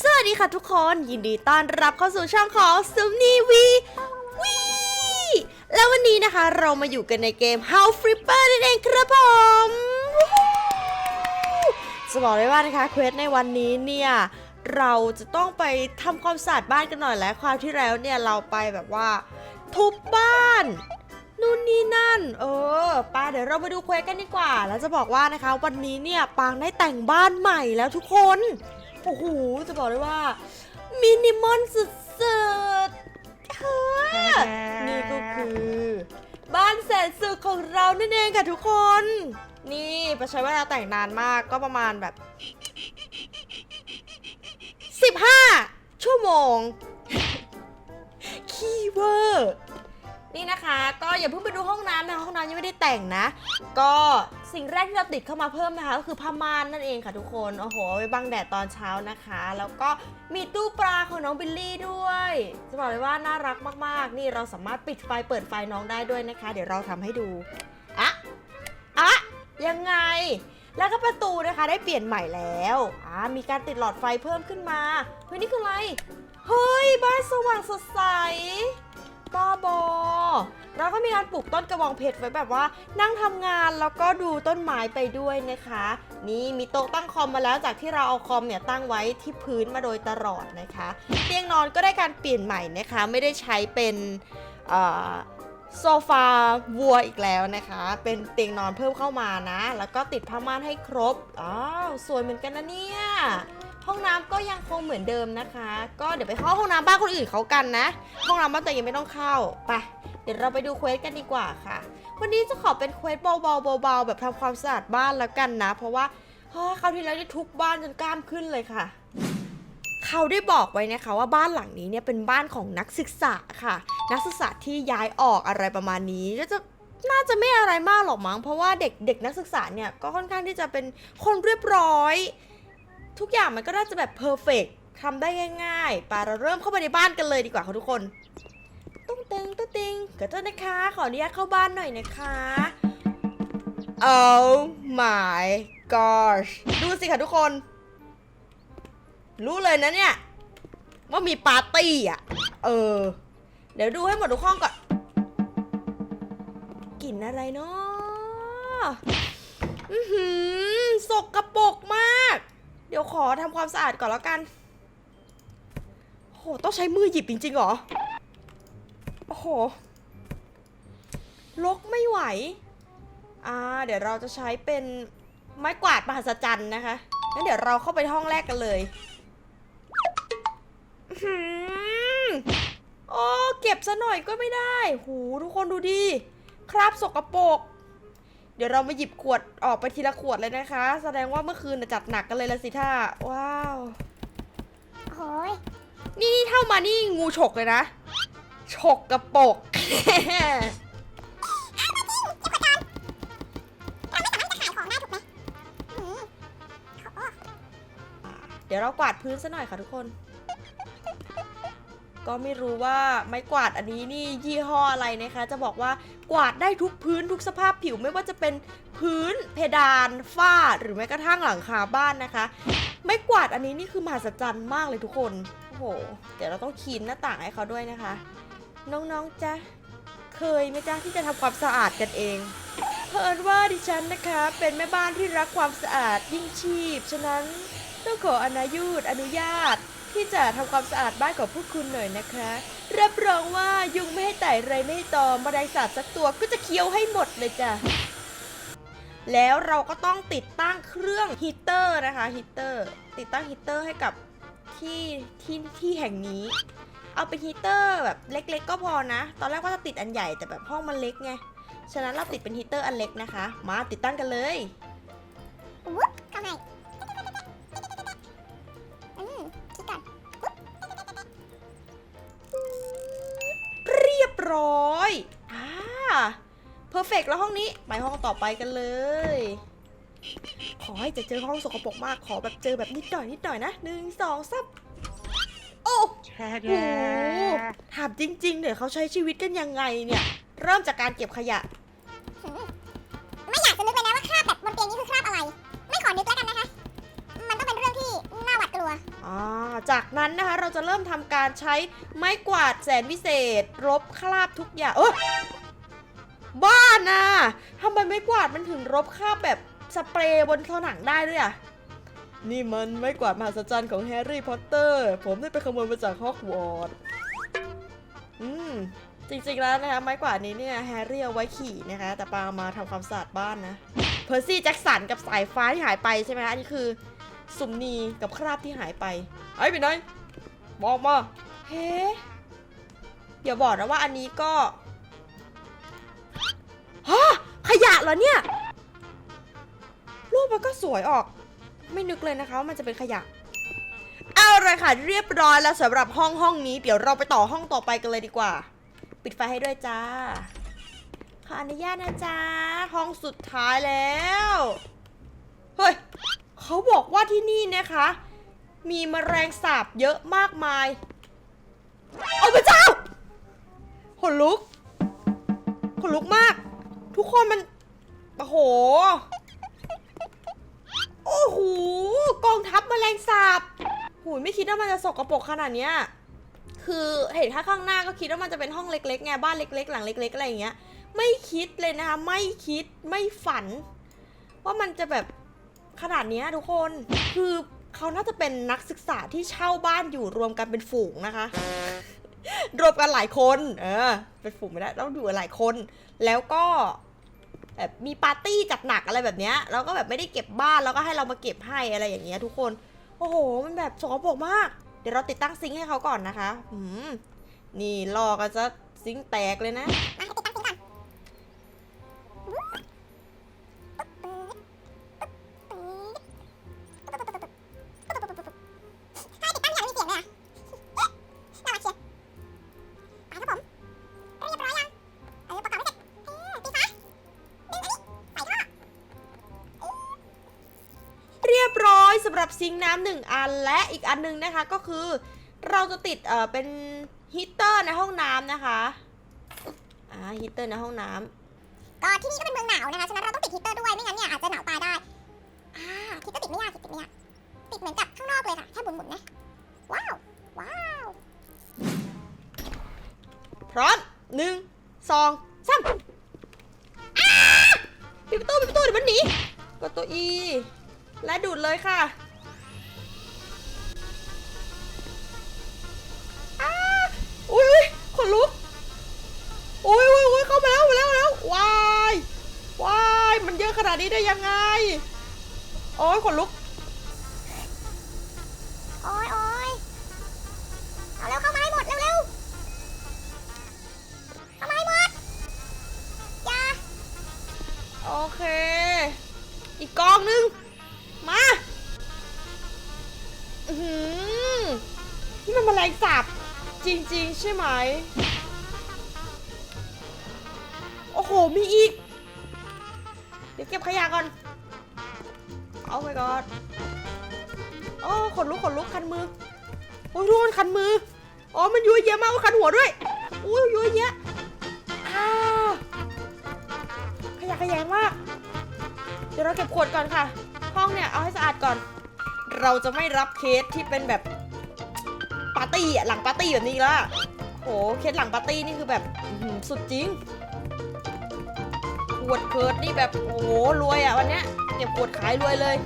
สวัสดีค่ะทุกคนยินดีต้อนรับเข้าสู่ช่องของซุมนีวีวีแล้ววันนี้นะคะเรามาอยู่กันในเกม House Flipper นั่นเองครับผมจะบอกเลยว่านะคะเควสในวันนี้เนี่ยเราจะต้องไปทำความสะอาดบ้านกันหน่อยแล้วคราวที่แล้วเนี่ยเราไปแบบว่า ทุบบ้านนู่นนี่นั่น เออป้าเดี๋ยวเรามาดูเควสกันดีกว่า แล้วจะบอกว่านะคะ วันนี้เนี่ยปางได้แต่งบ้านใหม่แล้วทุกคน โอ้โห จะบอกเลยว่า มินิมอลสุดๆค่ะนี่ก็คือ บ้านแสนสุขของเรานั่นเองค่ะทุกคน นี่ประใช้เวลาแต่งนานมากก็ประมาณแบบ 15 ชั่วโมง คีย์เวอร์ นี่นะคะ ก็อย่าเพิ่งไปดูห้องน้ำนะคะห้องน้ำยังไม่ได้แต่งนะ ก็ สิ่งแรกที่เราติดเข้ามาเพิ่มนะคะก็คือผ้าม่านนั่นเองค่ะทุกคน โอ้โหไว้บังแดดตอนเช้านะคะ แล้วก็มีตู้ปลาของน้องบิลลี่ด้วยจะบอกเลยว่าน่ารักมากๆ นี่เราสามารถปิดไฟเปิดไฟน้องได้ด้วยนะคะ เดี๋ยวเราทำให้ดูอะอะยังไง แล้วก็ประตูนะคะได้เปลี่ยนใหม่แล้วอ่ามีการติดหลอดไฟเพิ่มขึ้นมาเฮ้ยนี่คืออะไรเฮ้ยบ้านสว่างสดใส แล้วก็มีการปลูกต้นกระบองเพชรไว้แบบว่า นั่งทำงานแล้วก็ดูต้นไม้ไปด้วยนะคะ นี่มีโต๊ะตั้งคอมมาแล้วจากที่เราเอาคอมเนี่ยตั้งไว้ที่พื้นมาโดยตลอดนะคะ เตียงนอนก็ได้การเปลี่ยนใหม่นะคะ ไม่ได้ใช้เป็นโซฟาวัวอีกแล้วนะคะ เป็นเตียงนอนเพิ่มเข้ามานะ แล้วก็ติดผ้าม่านให้ครบอ้าวสวยเหมือนกันนะเนี่ยห้องน้ำก็ยังคงเหมือนเดิมนะคะ ก็เดี๋ยวไปเข้าห้องน้ำบ้านคนอื่นเขากันนะ ห้องน้ำบ้านตัวเองยังไม่ต้องเข้าไป เดี๋ยวเราไปดูเควสกันดีกว่าค่ะ วันนี้จะขอเป็นเควสเบาๆเบาๆแบบทำความสะอาดบ้านแล้วกันนะ เพราะว่าเฮ้ยคราวที่แล้วได้ทุกบ้านจนกล้ามขึ้นเลยค่ะ เขาได้บอกไว้นะคะว่าบ้านหลังนี้เนี่ยเป็นบ้านของนักศึกษาค่ะ นักศึกษาที่ย้ายออกอะไรประมาณนี้ก็จะน่าจะไม่อะไรมากหรอกมั้งเพราะว่าเด็กเด็กนักศึกษาเนี่ยก็ค่อนข้างที่จะเป็นคนเรียบร้อย ทุกอย่างมันก็น่าจะแบบเพอร์เฟกทำได้ง่ายๆไปเราเริ่มเข้าไปในบ้านกันเลยดีกว่าค่ะทุกคน ขอโทษนะคะ ขออนุญาตเข้าบ้านหน่อยนะคะ Oh my gosh ดูสิค่ะทุกคน รู้เลยนะเนี่ย ว่ามีปาร์ตี้อะ เออ เดี๋ยวดูให้หมดทุกห้องก่อนกลิ่นอะไรเนาะอือหือสกกระปกมาก เดี๋ยวขอทำความสะอาดก่อนแล้วกัน โห ต้องใช้มือหยิบจริงๆเหรอ โอ้โห ลกไม่ไหว อ่า เดี๋ยวเราจะใช้เป็นไม้กวาดมหัศจรรย์นะคะงั้นเดี๋ยวเราเข้าไปห้องแรกกันเลยอื้อหือโอ้เก็บซะหน่อยก็ไม่ได้ หูทุกคนดูดิคราบสกปรก เดี๋ยวเรามาหยิบขวดออกไปทีละขวดเลยนะคะ แสดงว่าเมื่อคืนน่ะจัดหนักกันเลยละสิท่า ว้าว โอ้ยนี่นี่เท่ามานี่งูฉกเลยนะ ฉกกระปรก ดี๋ยวเรากวาดพื้นซะหน่อยค่ะทุกคน ก็ไม่รู้ว่าไม้กวาดอันนี้นี่ยี่ห้ออะไรนะคะ จะบอกว่ากวาดได้ทุกพื้นทุกสภาพผิวไม่ว่าจะเป็นพื้นเพดานฝ้าหรือแม้กระทั่งหลังคาบ้านนะคะ ไม้กวาดอันนี้นี่คือมหัศจรรย์มากเลยทุกคนโอ้โหเดี๋ยวเราต้องคีนหน้าต่างให้เขาด้วยนะคะ น้องๆจ๊ะเคยไหมจ๊ะที่จะทำความสะอาดกันเองเพิ่นว่าดิฉันนะคะเป็นแม่บ้านที่รักความสะอาดยิ่งชีพฉะนั้น ต้องขออนายุดอนุญาต ที่จะทำความสะอาดบ้านของพวกคุณหน่อยนะคะ รับรองว่ายุงไม่ให้ไต่ไรไม่ให้ตอมแมลงสาบสักตัวก็จะเคี้ยวให้หมดเลยจ้ะแล้วเราก็ต้องติดตั้งเครื่องฮีเตอร์นะคะฮีเตอร์ติดตั้งฮีเตอร์ให้กับที่ที่ที่แห่งนี้ เอาเป็นฮีเตอร์แบบเล็ก ๆ ก็พอนะ ตอนแรกว่าจะติดอันใหญ่แต่แบบห้องมันเล็กไงฉะนั้นเราติดเป็นฮีเตอร์อันเล็กนะคะ มาติดตั้งกันเลย อร์เฟกแล้วห้องนี้ ไปห้องต่อไปกันเลย ขอให้จะเจอห้องสกปรกมาก ขอแบบเจอแบบนิดหน่อยนิดหน่อยนะหนึ่งสองสามโอ้โหถามจริงๆเดี๋ยวเขาใช้ชีวิตกันยังไงเนี่ย เริ่มจากการเก็บขยะอืมไม่อยากจะนึกเลยนะว่าคราบแบบบนเตียงนี้คือคราบอะไร ไม่ขอนึกแล้วกันนะคะ มันต้องเป็นเรื่องที่น่าหวาดกลัว อ่า จากนั้นนะคะเราจะเริ่มทำการใช้ไม้กวาดแสนวิเศษ รบคราบทุกอย่างเออ บ้านะทำไมไม้กวาดมันถึงรบคราบแบบสเปรย์บนผนังได้ด้วยอะนี่มันไม้กวาดมหัศจรรย์ของแฮร์รี่พอตเตอร์ ผมได้ไปขโมยมาจากฮอกวอตส์อืมจริงๆแล้วนะคะไม้กวาดนี้เนี่ยแฮร์รี่เอาไว้ขี่นะคะ แต่ปามาทำความสะอาดบ้านนะเพอร์ซี่แจ็คสันกับสายฟ้าที่หายไปใช่ไหมอันนี้คือ สุมนีกับคราบที่หายไปไอ้ยไปไหนบอกมาเฮ้อย่าบอกนะว่าอันนี้ก็ ยะเหรอเนี่ย รูปมันก็สวยออก ไม่นึกเลยนะคะว่ามันจะเป็นขยะ เอาเลยค่ะ เรียบร้อยแล้วสำหรับห้องห้องนี้ เดี๋ยวเราไปต่อห้องต่อไปกันเลยดีกว่า ปิดไฟให้ด้วยจ้า ขออนุญาตนะจ๊ะ ห้องสุดท้ายแล้ว เฮ้ย เขาบอกว่าที่นี่นะคะ มีแมลงสาบเยอะมากมายโอ้พระเจ้าขนลุกขนลุกมาก ทุกคนมัน โอ้โห โอ้โห กองทัพแมลงสาบหูยไม่คิดว่ามันจะสกรปรกขนาดเนี้ย คือเห็นถ้าข้างหน้าก็คิดว่ามันจะเป็นห้องเล็กๆไงบ้านเล็ก ๆ หลังเล็ก ๆ อะไรอย่างเงี้ย ไม่คิดเลยนะคะ ไม่คิด ไม่ฝัน ว่ามันจะแบบขนาดเนี้ยทุกคน คือเขาน่าจะเป็นนักศึกษาที่เช่าบ้านอยู่รวมกันเป็นฝูงนะคะ รวมกันหลายคน เออ เป็นฝูงไม่ได้ต้องอยู่หลายคน แล้วก็ แบบมีปาร์ตี้จัดหนักอะไรแบบเนี้ยแล้วก็แบบไม่ได้เก็บบ้านแล้วก็ให้เรามาเก็บให้อะไรอย่างเงี้ยทุกคน โอ้โห มันแบบสกปรกมาก เดี๋ยวเราติดตั้งซิงค์ให้เขาก่อนนะคะ อืม นี่ลอกกันจะซิงค์แตกเลยนะ สำหรับซิงค์น้ำหนึ่งอันและอีกอันหนึงนะคะก็คือ เราจะติดเอ่อเป็นฮีเตอร์ในห้องน้ำนะคะอ่าฮีเตอร์ในห้องน้ำก็ที่นี่ก็เป็นเมืองหนาวนะคะ ฉะนั้นเราต้องติดฮีตเตอร์ด้วย ไม่งั้นเนี่ยอาจจะหนาวตายได้อ่าฮีตเตอร์ติดไม่ยากติดไม่ยากติดเหมือนกับข้างนอกเลยค่ะ แค่หมุนๆนะ ว้าว ว้าวพร้อมหนึ่งสองสามอ้าปิดประตูปิดประตูเดี๋ยวมันหนีกดตัว E และดูดเลยค่ะอ้าอุ้ยขนลุกอุ้ยอุ้ยอุ้ยเข้ามาแล้วมาแล้วมาแล้ววายวายมันเยอะขนาดนี้ได้ยังไง โอ้ยขนลุก ใช่ไหม โอ้โห มีอีก เดี๋ยวเก็บขยะก่อน เอา my god โอ้ขนลุกขนลุกคันมือ โอ้ยทุกคนคันมือ อ๋อ มันยั่วเยอะมากคันหัวด้วยอุ้ยยั่วเยอะอ้าวขยะขยงมาก เดี๋ยวเราเก็บขวดก่อนค่ะ ห้องเนี่ยเอาให้สะอาดก่อน เราจะไม่รับเคสที่เป็นแบบปาร์ตี้หลังปาร์ตี้แบบนี้ละ โหเคสหลังปาร์ตี้นี่คือแบบสุดจริงขวดเคิร์ดนี่แบบโอ้โหรวยอะวันเนี้ยเก็บขวดขายรวยเลย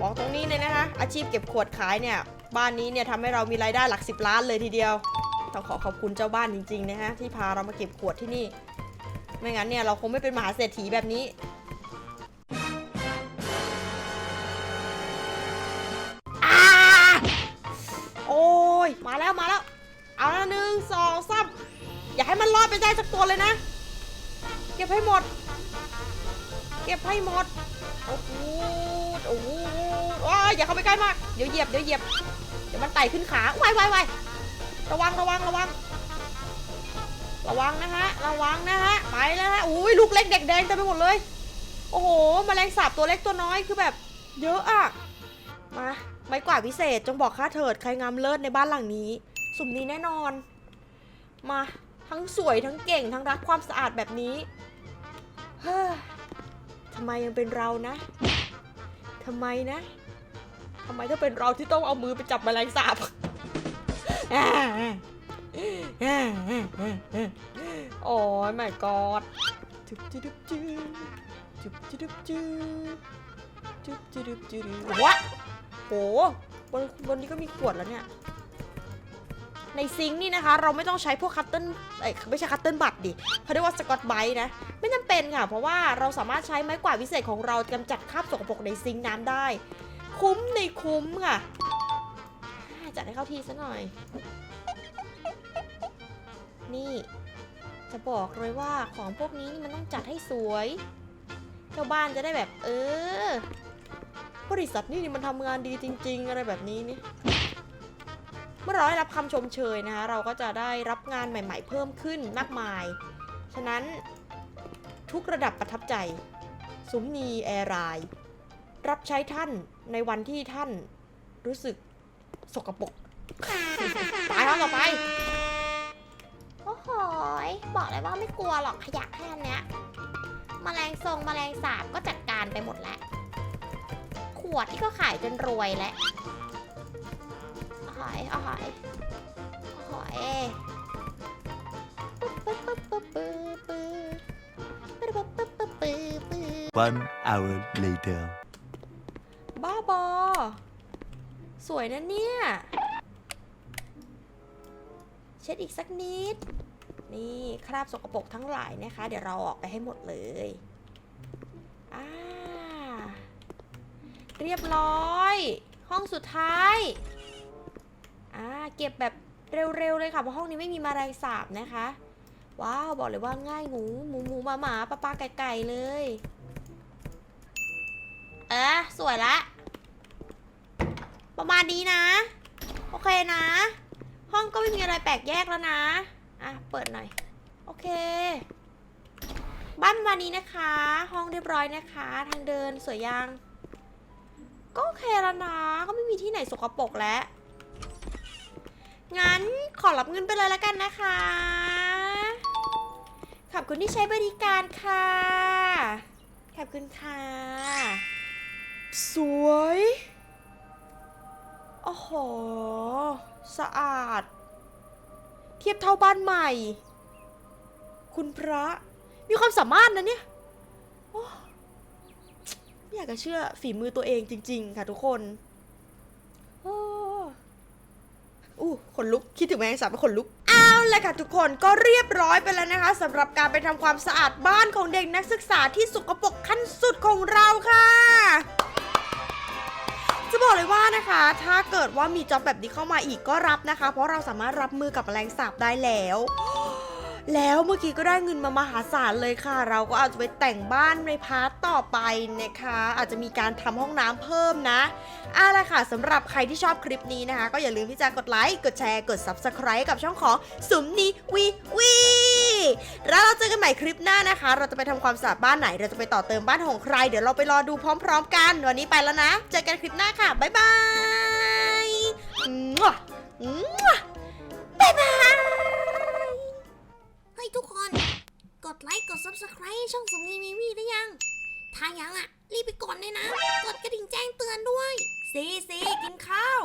บอกตรงนี้เลยนะคะ อาชีพเก็บขวดขายเนี่ยบ้านนี้เนี่ยทำให้เรามีรายได้หลักสิบล้านเลยทีเดียวต้องขอขอบคุณเจ้าบ้านจริงๆนะฮะที่พาเรามาเก็บขวดที่นี่ ไม่งั้นเนี่ยเราคงไม่เป็นมหาเศรษฐีแบบนี้ สองสามอย่าให้มันรอดไปได้สักตัวเลยนะ เก็บให้หมด เก็บให้หมด โอ้โหโอ้โหว้ยอย่าเข้าไปใกล้มาก เดี๋ยวเหยียบ เดี๋ยวเหยียบ เดี๋ยวมันไต่ขึ้นขาไวายวายวระวัง ระวัง ระวัง ระวังนะฮะ ระวังนะฮะ ไปแล้วฮะอุ้ยลูกเล็กเด็กแดงเต็มไปหมดเลย โอ้โหแมลงสาบตัวเล็กตัวน้อยคือแบบ เยอะอะมาไม้กวาดพิเศษจงบอกข้าเถิดใครงามเลิศในบ้านหลังนี้ สุ่มนี้แน่นอน มาทั้งสวยทั้งเก่งทั้งรักความสะอาดแบบนี้ เฮ้อทำไมยังเป็นเรานะทำไมนะทำไมถ้าเป็นเราที่ต้องเอามือไปจับแมลงสาบโอ้ยไม่กอดจุ๊บจุ๊บจุ๊บจุ๊บจุ๊บจุ๊บจุ๊บจุ๊บจุ๊บวะโหบนบนนี้ก็มีขวดแล้วเนี่ย ในซิงค์นี่นะคะ เราไม่ต้องใช้พวกคัตเติ้ลไม่ใช่คัตเติ้ลบัตดิเขาเรียกว่าสกอตไบรท์นะ ไม่จำเป็นค่ะ เพราะว่าเราสามารถใช้ไม้กวาดวิเศษของเรากำจัดคราบสกปรกในซิงค์น้ำได้ คุ้มในคุ้มค่ะ จัดให้เข้าทีซะหน่อย นี่ จะบอกเลยว่าของพวกนี้นี่มันต้องจัดให้สวยเจ้าบ้านจะได้แบบ เออ บริษัทนี่นี่มันทำงานดีจริง ๆ อะไรแบบนี้นี่ เมื่อเราได้รับคำชมเชยนะคะเราก็จะได้รับงานใหม่ ๆ เพิ่มขึ้นมากมาย ฉะนั้นทุกระดับประทับใจสุมนีแอร์ไลน์รับใช้ท่านในวันที่ท่านรู้สึกสกปรกตายแล้วต่อไปโอ้โหยบอกเลยว่าไม่กลัวหรอกขยะแค่นี้มแมลงทรงมแมลงสาบก็จัดการไปหมดแล้ว ขวดที่ก็ขายจนรวยแล้ว หอยหอยหอยปึ๊บปึ๊บปึ๊บปึ๊บปึ๊บปึ๊บปึ๊บปึ๊บปึ๊บปึ๊บปึ๊บ One hour later. บ้าบอ สวยนะเนี่ย เช็ดอีกสักนิด นี่คราบสกปรกทั้งหลายนะคะ เดี๋ยวเราออกไปให้หมดเลยอ่าเรียบร้อย ห้องสุดท้าย อ่าเก็บแบบเร็วๆเลยค่ะเพราะห้องนี้ไม่มีแมลงสาบนะคะ ว้าวบอกเลยว่าง่ายงูหมูหมูหมาหมาปลาปลาไก่ไก่เลย เออสวยละ ประมาณนี้นะ โอเคนะ ห้องก็ไม่มีอะไรแปลกแยกแล้วนะ อะ เปิดหน่อย โอเค บ้านประมาณนี้นะคะ ห้องเรียบร้อยนะคะ ทางเดินสวยยังก็โอเคแล้วนะ ก็ไม่มีที่ไหนสกปรกแล้ว งั้นขอรับเงินไปเลยแล้วกันนะคะ ขอบคุณที่ใช้บริการค่ะ ขอบคุณค่ะ สวย โอ้โห สะอาด เทียบเท่าบ้านใหม่ คุณพระ มีความสามารถนะเนี่ยโอ้ไม่อยากจะเชื่อฝีมือตัวเองจริง ๆ ค่ะทุกคนโอ้ อู้ขนลุก คิดถึงแมงสาบเป็นขนลุก เอาละค่ะทุกคนก็เรียบร้อยไปแล้วนะคะสำหรับการไปทำความสะอาดบ้านของเด็กนักศึกษาที่สกปรกขั้นสุดของเราค่ะจะบอกเลยว่านะคะ ถ้าเกิดว่ามีจ็อบแบบนี้เข้ามาอีกก็รับนะคะ เพราะเราสามารถรับมือกับแมลงสาบได้แล้ว แล้วเมื่อกี้ก็ได้เงินมามหาศาลเลยค่ะ เราก็อาจจะไปแต่งบ้านในพาร์ทต่อไปนะคะ อาจจะมีการทำห้องน้ำเพิ่มนะเอาละค่ะสำหรับใครที่ชอบคลิปนี้นะคะ ก็อย่าลืมที่จะกดไลค์กดแชร์กด Subscribe กับช่องของสุมนีวีวีแล้วเราเจอกันใหม่คลิปหน้านะคะ เราจะไปทำความสะอาดบ้านไหนเราจะไปต่อเติมบ้านของใคร เดี๋ยวเราไปรอดูพร้อม ๆ กันวันนี้ไปแล้วนะ เจอกันคลิปหน้าค่ะบ๊ายบายมั่วมั่ว ดไลค์กด Subscribe ให้ช่องสมนีมีวีได้ยัง ถ้ายังอะ รีบไปกดเลยนะ กดกระดิ่งแจ้งเตือนด้วย ซีซีกินข้าว